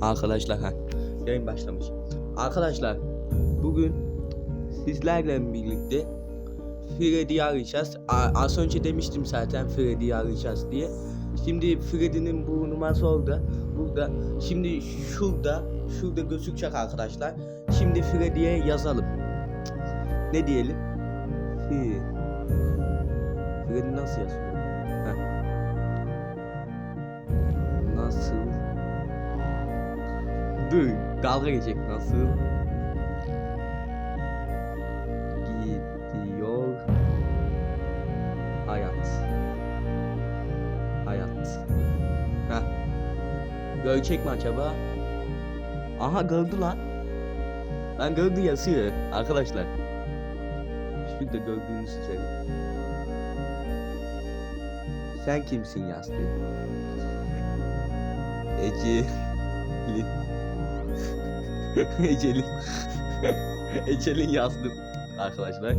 Arkadaşlar ha. Yayın başlamış. Arkadaşlar bugün sizlerle birlikte Freddy'yi arayacağız. A- az önce demiştim zaten Freddy'yi arayacağız diye. Şimdi Freddy'nin bu numarası orada. Burada. Şimdi şurada. Şurada gözükecek arkadaşlar. Şimdi Freddy'ye yazalım. Ne diyelim? Freddy nasıl yazıyor? Dur, dalga geçecek nasıl? Gidiyor hayat. Hayat. Heh. Görecek mi acaba? Aha gördü lan. Lan gördü yazıyor arkadaşlar. Şurada gördüğünüz üzere. Sen kimsin yazdı? Ece. Ecelin. Ecelin yazdım arkadaşlar.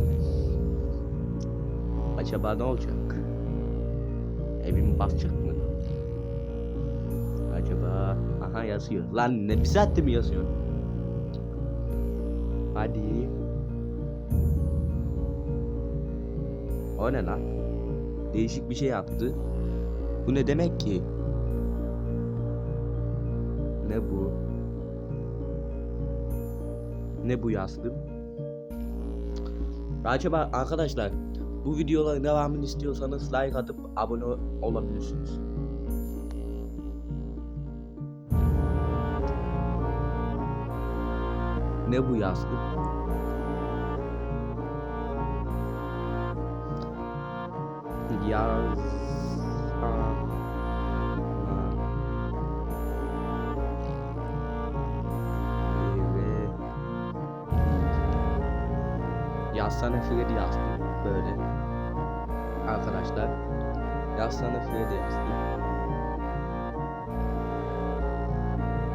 Acaba ne olacak? Evimi basacak mı? Acaba aha yazıyor. Lan ne bir saatte mi yazıyor? Hadi. O ne lan? Değişik bir şey yaptı. Bu ne demek ki? Ne bu? Ne bu yazdım? Acaba arkadaşlar bu videoların devamını istiyorsanız like atıp abone olabilirsiniz. Ne bu yazdım? Yaz. Yazsana Freddy yazdım böyle. Arkadaşlar yazsana Freddy yazdım.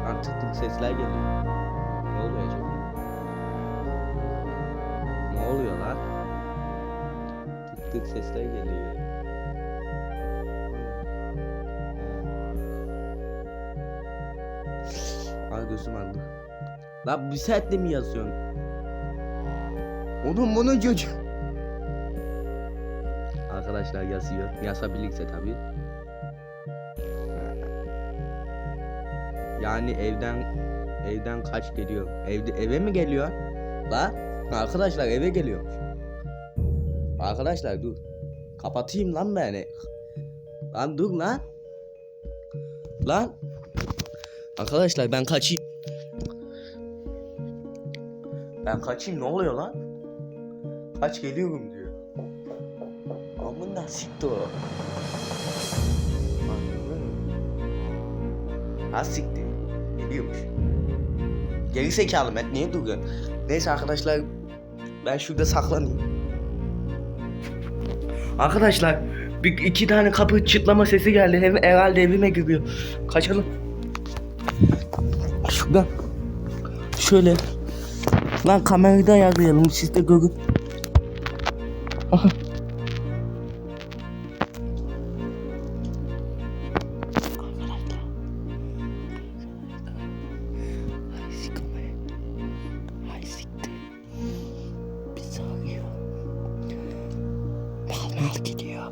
Lan tık tık sesler geliyor. Ne oluyor acaba? Ne oluyor lan? Tık tık sesler geliyor. Ay gözüm andı. Lan bir saatte mi yazıyorsun? Oğlum bunu çocuk. Arkadaşlar yazıyor. Yazabilirse tabi. Yani evden evden kaç geliyor? Evde eve mi geliyor? La arkadaşlar eve geliyormuş. Arkadaşlar dur. Kapatayım lan beni. Lan dur lan. Lan. Arkadaşlar ben kaçayım. Ben kaçayım ne oluyor lan? Kaç geliyorum diyor. Amına siktir o. Anladın mı? Ha siktir. Geliyormuş. Geri zekalı Mert niye duruyor? Neyse arkadaşlar ben şurada saklanayım. Arkadaşlar bir iki tane kapı çıtlama sesi geldi. Hem herhalde evime giriyor. Kaçalım. Şuradan. Şöyle. Lan kamerayı da ayarlayalım siz de görün. Mal gidiyor.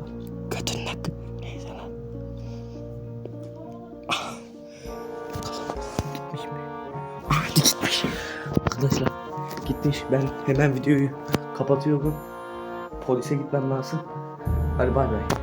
Götün nak. Neyse lan. Gitmiş mi? Ah gitmiş. Arkadaşlar gitmiş. Ben hemen videoyu kapatıyorum. Polise gitmem lazım. Hadi bay bay.